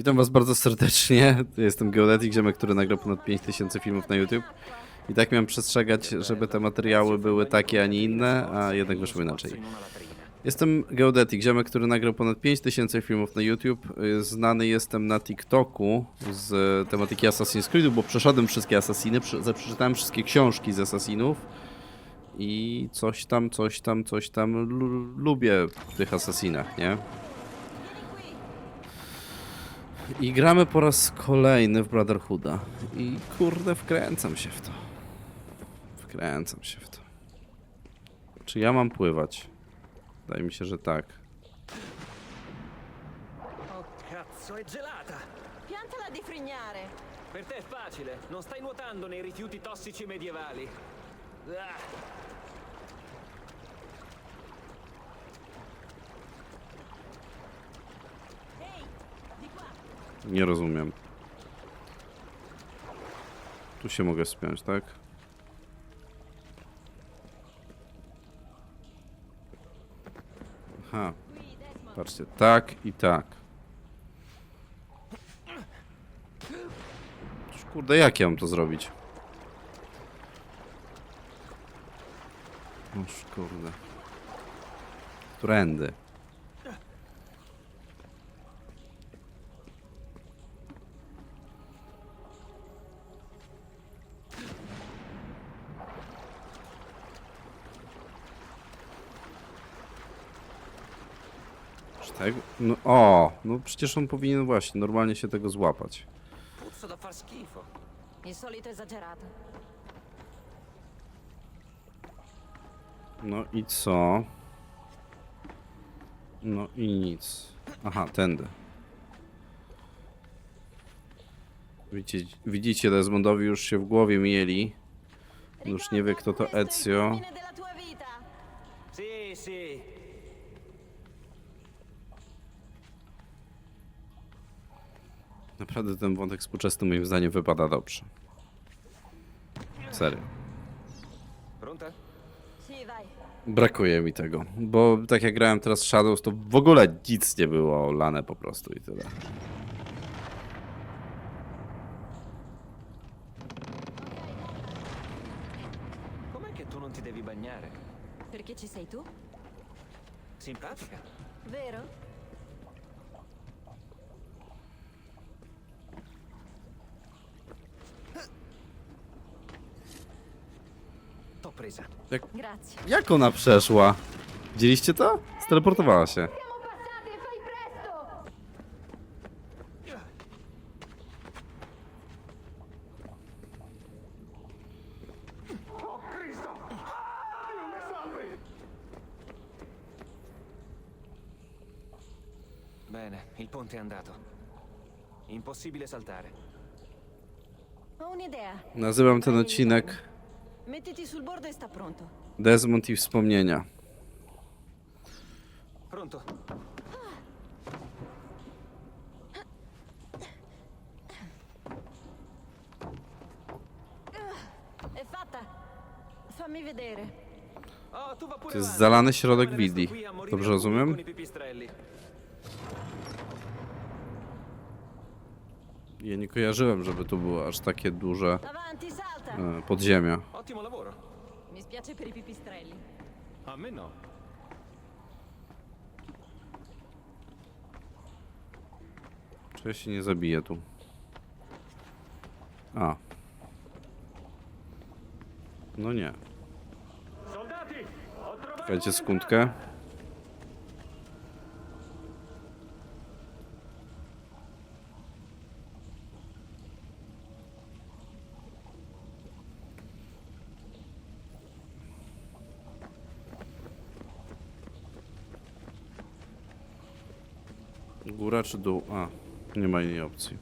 Witam was bardzo serdecznie. Jestem Geodetic, ziomek, który nagrał ponad 5000 filmów na YouTube. I tak miałem przestrzegać, żeby te materiały były takie, a nie inne, a jednak wyszło inaczej. Jestem Geodetic, ziomek, który nagrał ponad 5000 filmów na YouTube. Znany jestem na TikToku z tematyki Assassin's Creed, bo przeszedłem wszystkie Assassiny, prze- przeczytałem wszystkie książki z Assassinów. I coś tam, coś tam, coś tam lu- lubię w tych Assassinach, nie? I gramy po raz kolejny w Brotherhooda. I kurde, wkręcam się w to. Wkręcam się w to. Czy ja mam pływać? Wydaje mi się, że tak. Oh cazzo, è gelata! Piantala di frignare. Per te è facile, non stai nuotando nei rifiuti tossici medievali. Ah, Ehi, di qua. Nie rozumiem. Tu się mogę spiąć, tak? Aha, patrzcie, tak i tak. Cóż, Kurde, jak ja mam to zrobić? Noż, kurde. Którędy? Tak? No, o, no przecież on powinien właśnie normalnie się tego złapać. puzza da far schifo. Il solito esagerato. No i co? No i nic. Aha, tędy. Widzicie, widzicie, Desmondowi już się w głowie mieli. Już nie wie, kto to Ezio. Sì, sì. Naprawdę ten wątek współczesny moim zdaniem wypada dobrze. Serio. Brakuje mi tego, bo tak jak grałem teraz Shadows, to w ogóle nic nie było lane po prostu i tyle. Com'è che tu non ti devi bagnare? Perché ci sei tu? Simpatica. Vero? T'ho presa. Jak, Grazie. jak ona przeszła? Widzieliście to? Steleportowała się. Siamo passati, fai presto! Bene, il ponte è andato. Impossibile saltare. Ho un'idea. Nazywam ten odcinek Mettiti sul bordo e sta pronto. Desmond i wspomnienia. Pronto? È fatta. Fammi vedere. Pure To jest zalany środek morire Dobrze rozumiem? Con i pipistrelli. Ja nie kojarzyłem, żeby tu było aż takie duże Avanti, salta. e, podziemia. Ottimo lavoro. Mi spiace per i pipistrelli. A me no. Czy ja się nie zabiję tu? A. No nie. Czekajcie sekundkę. Góra czy dół? A, nie ma innej opcji.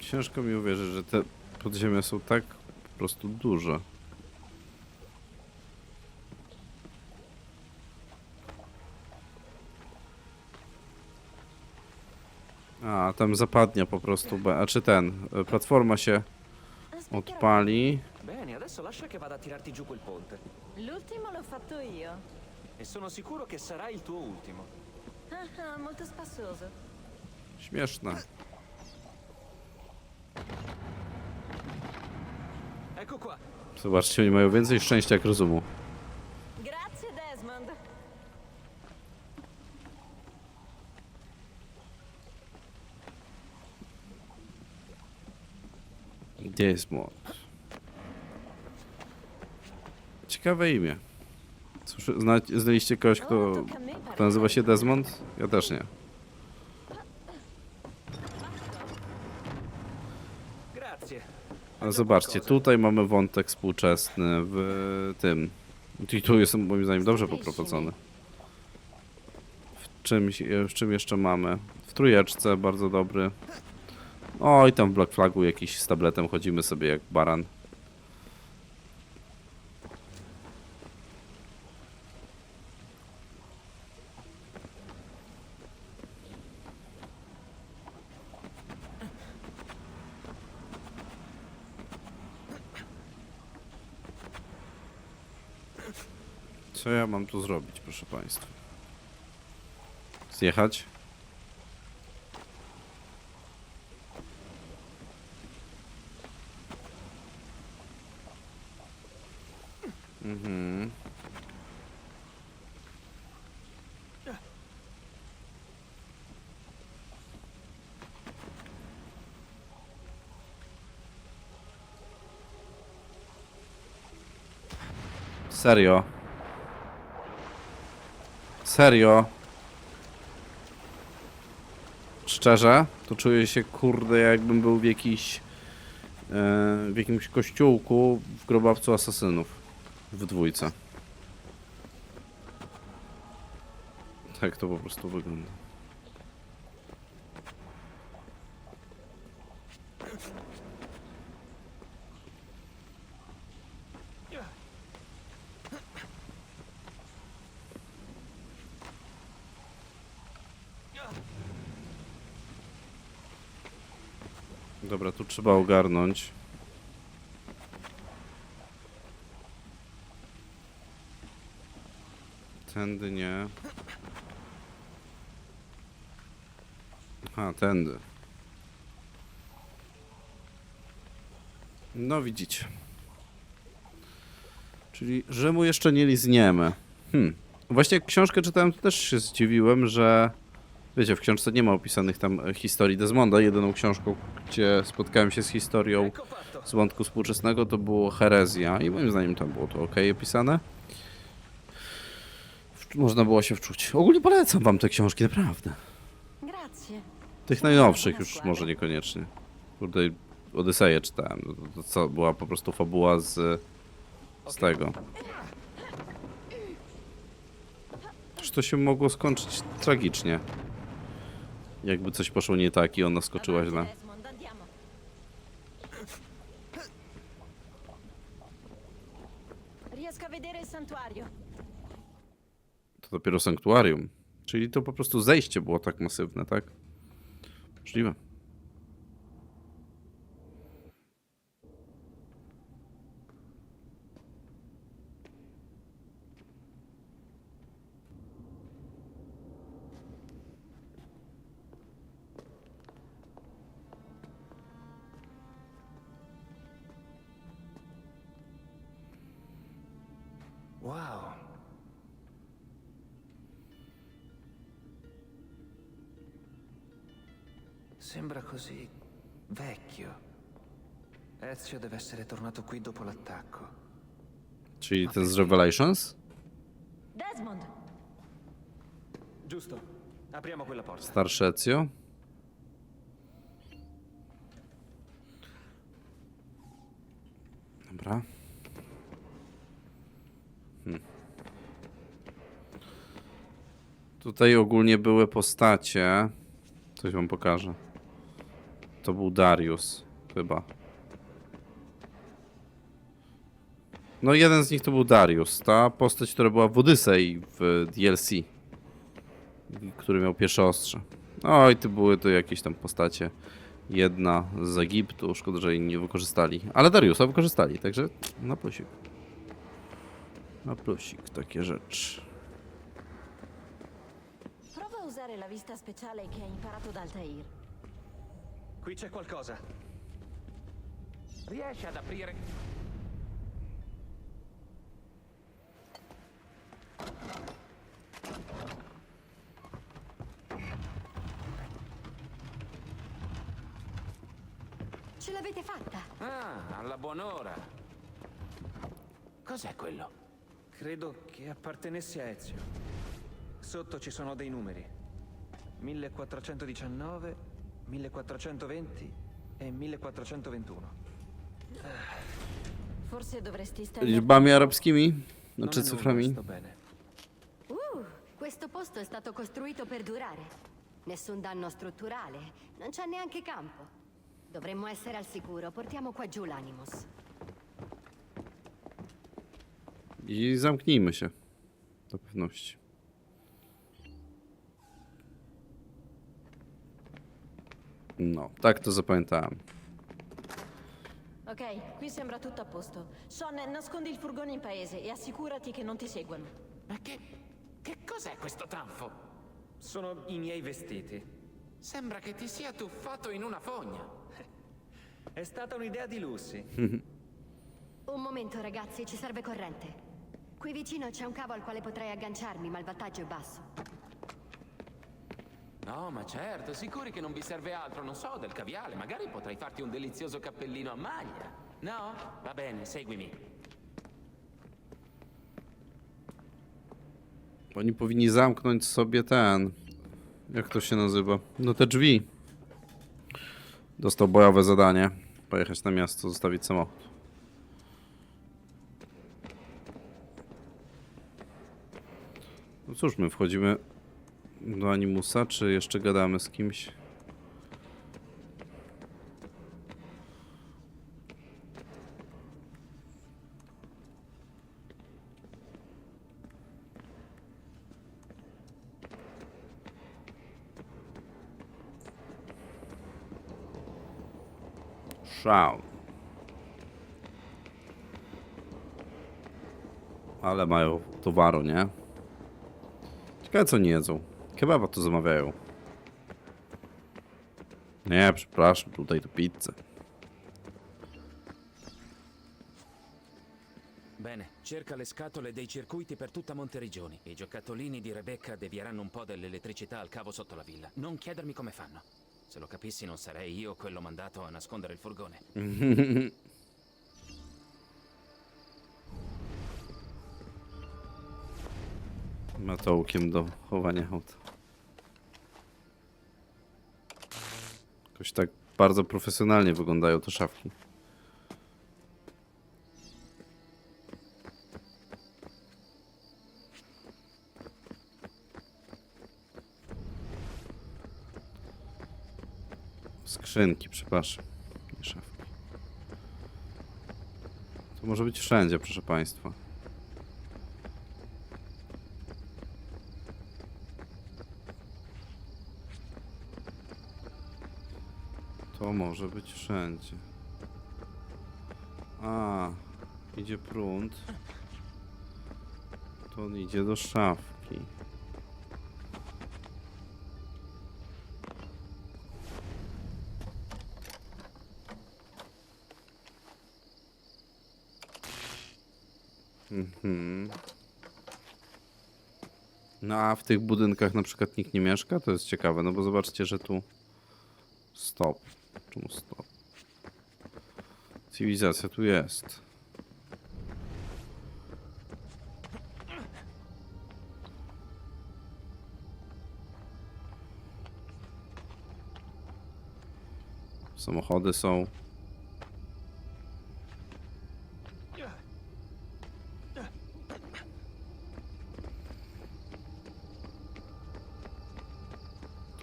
Ciężko mi uwierzyć, że te podziemia są tak po prostu duże. A, tam zapadnia po prostu, a czy ten, e, platforma się odpali. Adesso lascia che vada a tirarti giù quel ponte. L'ultimo l'ho fatto io. E sono sicuro che sarà il tuo ultimo. Ah, ah, molto spassoso. Śmieszne. Ecco qua. Zobaczcie, oni mają więcej szczęścia jak rozumu. Grazie, Desmond. Desmond. Ciekawe imię. Słyszy, zna, znaliście kogoś, kto, kto nazywa się Desmond? Ja też nie. Ale zobaczcie, tutaj mamy wątek współczesny w tym. I tu jest moim zdaniem dobrze poprowadzony. W, czymś, w czym jeszcze mamy? W trójeczce bardzo dobry. O, i tam w Black Flagu jakiś z tabletem chodzimy sobie jak baran. Co ja mam tu zrobić, proszę Państwa? Zjechać? Mhm. Serio? Serio? Szczerze? To czuję się kurde jakbym był w jakiś... E, w jakimś kościółku w grobawcu asasynów. W dwójce. Tak to po prostu wygląda. Dobra, tu trzeba ogarnąć. Tędy nie. Aha, tędy. No widzicie. Czyli Rzymu jeszcze nie lizniemy. Hmm. Właśnie jak książkę czytałem, to też się zdziwiłem, że Wiecie, w książce nie ma opisanych tam e, historii Desmonda. Jedyną książką, gdzie spotkałem się z historią z wątku współczesnego, to było Herezja i moim zdaniem tam było to ok opisane. Można było się wczuć. Ogólnie polecam wam te książki, naprawdę. Tych najnowszych już może niekoniecznie. Kurde, Odyseję czytałem. No To, była po prostu fabuła z, z tego. Że to się mogło skończyć tragicznie. Jakby coś poszło nie tak i ona skoczyła źle. To dopiero sanktuarium. Czyli to po prostu zejście było tak masywne, tak? Możliwe. Sembra così vecchio. Ezio deve essere tornato qui dopo l'attacco. Czyli ten z Revelations? Desmond, Giusto. Apriamo quella porta. Starszy Ezio? Dobra. Hmm. Tutaj ogólnie były postacie. Coś wam pokażę. To był Darius, chyba. No jeden z nich to był Darius, ta postać, która była w Odyssey w DLC który miał pierwsze ostrze. No i to były to jakieś tam postacie jedna z Egiptu. Szkoda, że jej nie wykorzystali. Ale Dariusa wykorzystali, także na plusik. Na plusik, takie rzeczy. Prova a usare la vista speciale imparato. Qui c'è qualcosa. Riesci ad aprire? Ce l'avete fatta? Ah, alla buon'ora. Cos'è quello? Credo che appartenesse a Ezio. Sotto ci sono dei numeri. 1419, 1420 e 1421. Forse dovresti stare. Liczbami arabskimi? Znaczy cyframi? sto bene. Uh, questo posto è stato costruito per durare. Nessun danno strutturale, non c'è neanche campo. Dovremmo essere al sicuro, portiamo qua giù l'Animus. I zamknijmy się. Do pewności. No, tak to zapamiętałem. Ok, qui sembra tutto a posto. Sean, nascondi il furgone in paese e assicurati che non ti seguano. Ma che... che cos'è questo tanfo? Sono i miei vestiti. Sembra che ti sia tuffato in una fogna. È stata un'idea di Lucy. Un momento ragazzi, ci serve corrente. Qui vicino c'è un cavo al quale potrei agganciarmi, ma il wattaggio è basso. No, ma certo, sicuri che non vi serve altro, non so, del caviale. Magari potrei farti un delizioso cappellino a maglia. No? Va bene, seguimi. Oni powinni zamknąć sobie ten. Jak to się nazywa? No te drzwi. Dostał bojowe zadanie. Pojechać na miasto, zostawić samochód. No cóż, my wchodzimy do Animusa, czy jeszcze gadamy z kimś? Szał. Ale mają towaru, nie? Ciekawe co nie jedzą. Kebaba tu zamawiają. Nie, przepraszam, tutaj to pizzę. Bene, cerca le scatole dei circuiti per tutta Monteriggioni. I giocattolini di Rebecca devieranno un po' dell'elettricità al cavo sotto la villa. Non chiedermi come fanno. Se lo capissi non sarei io quello mandato a nascondere il furgone. Matołkiem do chowania aut. Jakoś tak bardzo profesjonalnie wyglądają te szafki. Skrzynki, przepraszam. Nie szafki. To może być wszędzie, proszę Państwa. To może być wszędzie. A, idzie prąd. To on idzie do szafki. Mhm. No a w tych budynkach na przykład nikt nie mieszka? To jest ciekawe, no bo zobaczcie, że tu Stop. Stop? Cywilizacja tu jest. Samochody są.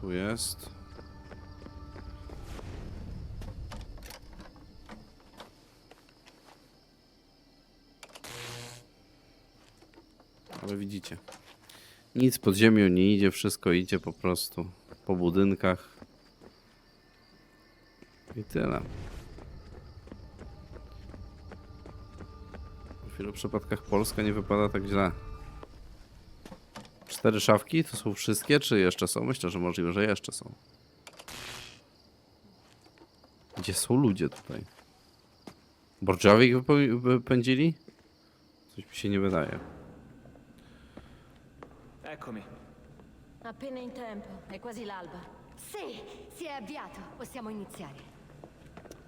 Tu jest. Widzicie. Nic pod ziemią nie idzie, wszystko idzie po prostu po budynkach. I tyle. W wielu przypadkach Polska nie wypada tak źle. Cztery szafki to są wszystkie, czy jeszcze są? Myślę, że możliwe, że jeszcze są. Gdzie są ludzie tutaj? Wypo- wypędzili? Coś mi się nie wydaje. Eccomi. Appena in tempo, è quasi l'alba. Sì, si è avviato. Possiamo iniziare.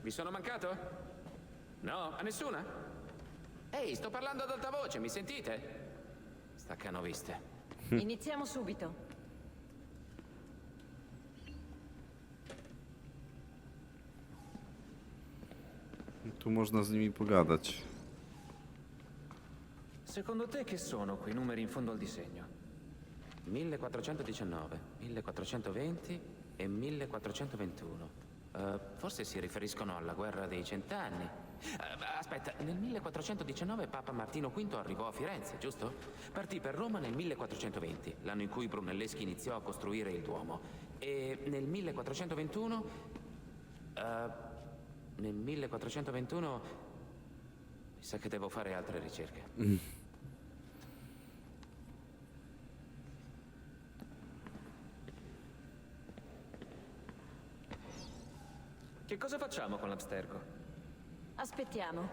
Vi sono mancato? No? A nessuna? Ehi, sto parlando ad alta voce, mi sentite? Staccano viste. Iniziamo subito. Tu można z nimi pogadać. Secondo te che sono quei numeri in fondo al disegno? 1419, 1420 e 1421. Eh, forse si riferiscono alla guerra dei cent'anni. Eh, aspetta, nel 1419 Papa Martino V arrivò a Firenze, giusto? Partì per Roma nel 1420, l'anno in cui Brunelleschi iniziò a costruire il Duomo. E nel 1421... eh, nel 1421... Mi sa che devo fare altre ricerche. Che cosa facciamo con l'Abstergo? Aspettiamo.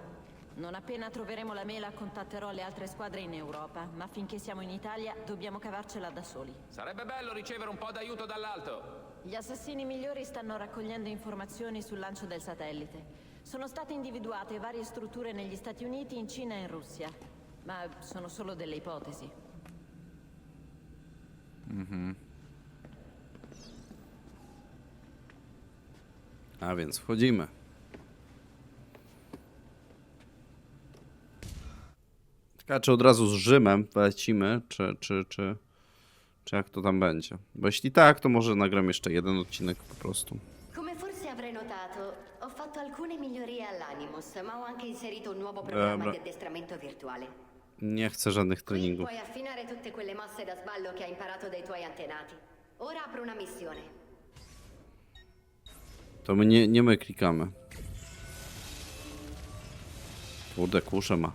Non appena troveremo la mela contatterò le altre squadre in Europa, ma finché siamo in Italia dobbiamo cavarcela da soli. Sarebbe bello ricevere un po' d'aiuto dall'alto. Gli assassini migliori stanno raccogliendo informazioni sul lancio del satellite. Sono state individuate varie strutture negli Stati Uniti, in Cina e in Russia, ma sono solo delle ipotesi. A więc wchodzimy. Ciekawe, czy od razu z Rzymem lecimy, czy, czy, czy, czy jak to tam będzie. Bo jeśli tak, to może nagram jeszcze jeden odcinek po prostu. Come forse avrai notato, ho fatto alcune migliorie all'Animus, ma ho anche inserito un nuovo programma Dobra. di addestramento virtuale. Nie chcę żadnych Qui treningów. puoi affinare tutte quelle mosse da sballo che hai imparato dai tuoi antenati. Ora apro una missione. To my nie, nie my klikamy. Kurde, kuszę ma.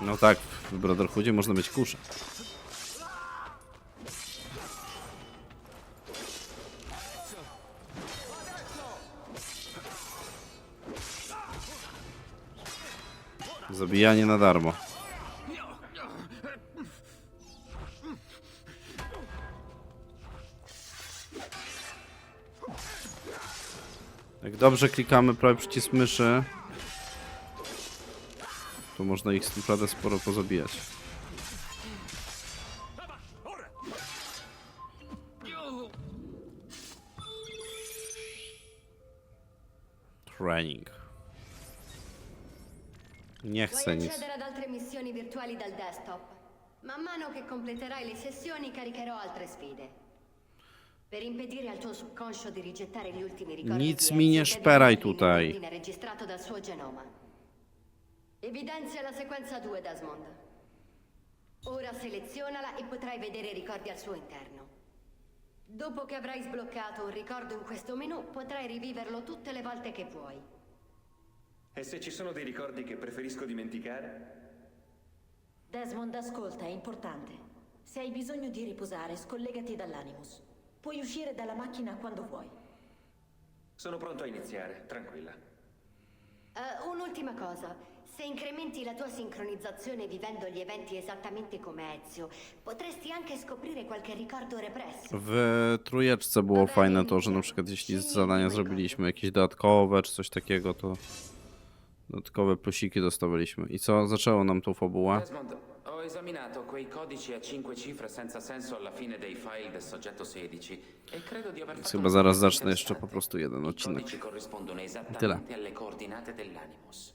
No tak, w Brotherhoodzie można mieć kuszę. Zabijanie na darmo. Jak dobrze klikamy prawy przycisk myszy, to można ich naprawdę sporo pozabijać. Training. Nie Puoi chcę nic. accedere ad altre missioni virtuali dal desktop. Man mano che completerai le sessioni caricherò altre sfide. Per impedire al tuo subconscio di rigettare gli ultimi ricordi Nic mi nie szperaj metterli tutaj. nell'ordine registrato dal suo genoma. Evidenzia la sequenza 2, Desmond. Ora selezionala e potrai vedere i ricordi al suo interno. Dopo che avrai sbloccato un ricordo in questo menu, potrai riviverlo tutte le volte che vuoi. E se ci sono dei ricordi che preferisco dimenticare? Desmond, ascolta, è importante. Se hai bisogno di riposare, scollegati dall'Animus. Puoi uscire dalla macchina quando vuoi. Sono pronto a iniziare, tranquilla. Eh, un'ultima cosa. Se incrementi la tua sincronizzazione vivendo gli eventi esattamente come Ezio, potresti anche scoprire qualche ricordo represso. W trójeczce było fajne to, że na przykład jeśli zadania zrobiliśmy jakieś dodatkowe czy coś takiego, to dodatkowe plusiki dostawaliśmy. I co? Zaczęło nam tą fabułę. Desmond, ho esaminato quei codici a cinque cifre senza senso alla fine dei file del soggetto 16 e credo di aver fatto chyba zaraz zacznę jeszcze po interessante. prostu jeden odcinek. codici corrispondono tyle. esattamente alle coordinate dell'Animus.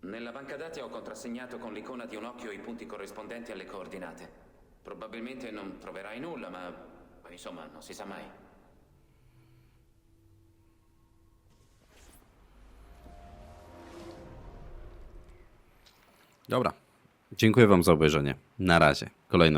Nella banca dati ho contrassegnato con l'icona di un occhio i punti corrispondenti alle coordinate. Probabilmente non troverai nulla, ma ma insomma, non si sa mai. Dobra. Dziękuję wam za obejrzenie. Na razie. Kolejny